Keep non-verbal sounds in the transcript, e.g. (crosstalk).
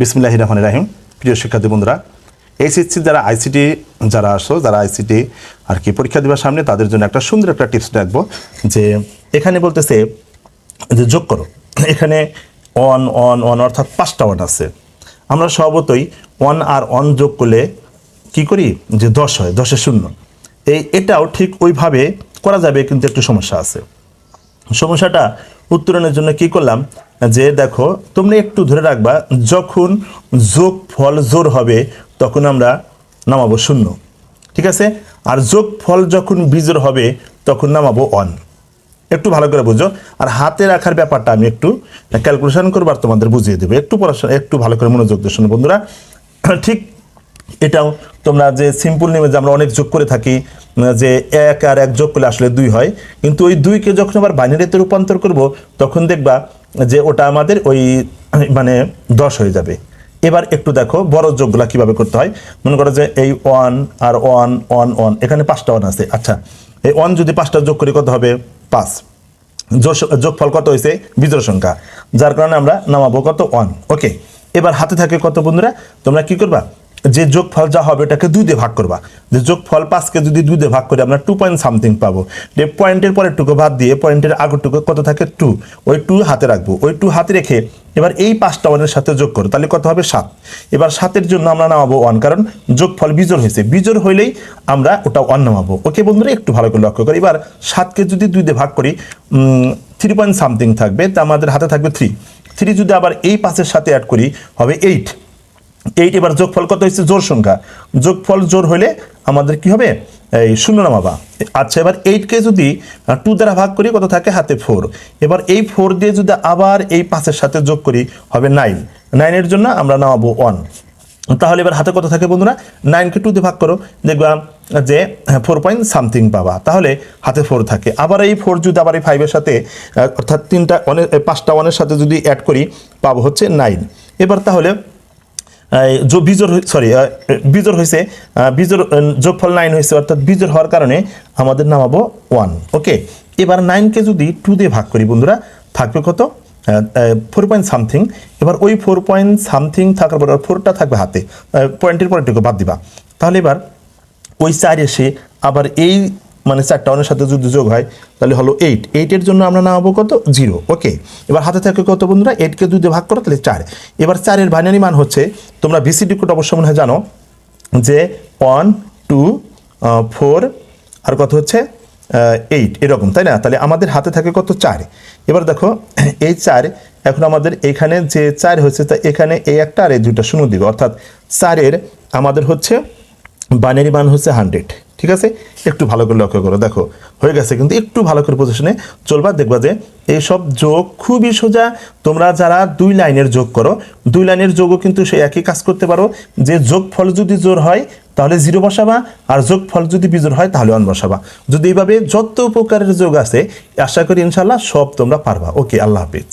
বিসমিল্লাহ রহমান রাহিম। প্রিয় শিক্ষার্থী বন্ধুরা এইচএসসি যারা আইসিটি যারা আসো, যারা আইসিটি আর কি পরীক্ষা দেওয়ার সামনে, তাদের জন্য একটা সুন্দর একটা টিপস রাখব যে এখানে বলতেছে যে যোগ করো। এখানে অন অন অন অর্থাৎ পাঁচটা ওয়ান আছে। আমরা স্বভাবতই অন আর অন যোগ করলে কি করি? যে দশ হয়, দশে শূন্য। এই এটাও ঠিক ওইভাবে করা যাবে, কিন্তু একটু সমস্যা আছে। সমস্যাটা উত্তরণের জন্য কি করলাম? যে দেখো, তোমরা একটু ধরে রাখবা, যখন যোগ ফল জোর হবে, তখন আমরা নামাবো শূন্য। ঠিক আছে? আর যোগ ফল যখন বিজোর হবে, তখন নামাবো অন একটু ভালো করে বুঝো। আর হাতে রাখার ব্যাপারটা আমি একটু ক্যালকুলেশন করবার তোমাদের বুঝিয়ে দেবো। একটু পড়াশোনা, একটু ভালো করে মনোযোগ দিয়ে শোনো বন্ধুরা। (clears throat) ঠিক এটাও তোমরা যে সিম্পল নেমে যে আমরা অনেক যোগ করে থাকি, যে এক আর এক যোগ করলে আসলে দুই হয়। কিন্তু ওই দুইকে যখন আবার বাইনারিতে রূপান্তর করব, তখন দেখবা যে ওটা আমাদের ওই মানে দশ হয়ে যাবে। এবার একটু দেখো, বড় যোগগুলা কীভাবে করতে হয়। মনে করো যে এই ওয়ান আর ওয়ান ওয়ান ওয়ান, এখানে পাঁচটা ওয়ান আছে। আচ্ছা এই ওয়ান যদি পাঁচটা যোগ করি, কত হবে? পাঁচ। যোগ- যোগফল কত হয়েছে? বিজোড় সংখ্যা। যার কারণে আমরা নামাবো কত? ওয়ান। ওকে, এবার হাতে থাকে কত বন্ধুরা? তোমরা কি করবা? যে যোগফল যা হবে ওটাকে দুই দিয়ে ভাগ করবা। যে যোগফল পাঁচকে যদি দুই দিয়ে ভাগ করি, আমরা টু পয়েন্ট সামথিং পাবো। পয়েন্টের পরের টুকু বাদ দিয়ে পয়েন্টের আগের টুকু কত থাকে? টু ওই টু হাতে রাখব। ওই টু হাতে রেখে এবার এই পাঁচটা ওয়ানের সাথে যোগ করো, তাহলে কত হবে? সাত। এবার সাতের জন্য আমরা নামাবো ওয়ান কারণ যোগফল বিজোড় হয়েছে। বিজোড় হইলেই আমরা ওটা ওয়ান নামাবো। ওকে বন্ধুরা, একটু ভালো করে লক্ষ্য করি। এবার সাতকে যদি দুই দিয়ে ভাগ করি থ্রি পয়েন্ট সামথিং থাকবে, তা আমাদের হাতে থাকবে থ্রি থ্রি যদি আবার এই পাঁচের সাথে অ্যাড করি, হবে এইট এইট এবার যোগফল কত হচ্ছে জোর সংখ্যা। যোগফল জোর হলে আমাদের কি হবে? এই শূন্য নামাবা আচ্ছা এবার এইটকে যদি টু দ্বারা ভাগ করি, কত থাকে? হাতে ফোর এবার এই ফোর দিয়ে যদি আবার এই পাঁচের সাথে যোগ করি, হবে নাইন নাইনের জন্য আমরা নামাবো ওয়ান তাহলে এবার হাতে কত থাকে বন্ধুরা? নাইনকে টু দিয়ে ভাগ করো। দেখবা যে ফোর পয়েন্ট সামথিং পাবা। তাহলে হাতে ফোর থাকে। আবার এই ফোর যদি আবার এই ফাইভের সাথে, অর্থাৎ তিনটা ওয়ানের পাঁচটা ওয়ানের সাথে যদি অ্যাড করি, পাবো হচ্ছে নাইন এবার তাহলে যে বিজোর সরি বিজোর হয়েছে বিজোর যোগফল নাইন হয়েছে অর্থাৎ বিজোর হওয়ার কারণে আমাদের নামাবো ওয়ান ওকে এবার নাইনকে যদি টু দিয়ে ভাগ করি বন্ধুরা, থাকবে কত? ফোর পয়েন্ট সামথিং এবার ওই ফোর পয়েন্ট সামথিং থাকার পর ফোরটা থাকবে হাতে। পয়েন্টের পরেরটুকু বাদ দিবা। তাহলে এবার ওই চার এসে আবার এই মানে চারটা অনের সাথে যদি যোগ হয়, তাহলে হলো এইট এইটের জন্য আমরা নামাবো কত? জিরো ওকে এবার হাতে থাকে কত বন্ধুরা? এইটকে দুই দিয়ে ভাগ করো, তাহলে চার। এবার চারের বাইনারি মান হচ্ছে, তোমরা বিসিডি কোড অবশ্য মনে হয় জানো, যে ওয়ান টু ফোর আর কত হচ্ছে? এইট এরকম, তাই না? তাহলে আমাদের হাতে থাকে কত? চার। এবার দেখো, এই চার, এখন আমাদের এখানে যে চার হচ্ছে, তা এখানে এই একটা আর এই দুটা শূন্য দিবে। অর্থাৎ চারের আমাদের হচ্ছে বাইনারি মান হচ্ছে হান্ড্রেড ঠিক আছে? একটু ভালো করে লক্ষ্য করো। দেখো, হয়ে গেছে কিন্তু একটু ভালো করে পজিশনে চলবা, দেখবা যে এইসব যোগ খুবই সোজা। তোমরা যারা দুই লাইনের যোগ করো, দুই লাইনের যোগও কিন্তু সেই একই কাজ করতে পারো। যে যোগ ফল যদি জোর হয়, তাহলে জিরো বসাবা, আর যোগ ফল যদি বিজোর হয়, তাহলে অন বসাবা। যদি এইভাবে যত প্রকারের যোগ আছে, আশা করি ইনশাল্লাহ সব তোমরা পারবা। ওকে, আল্লাহ হাফিজ।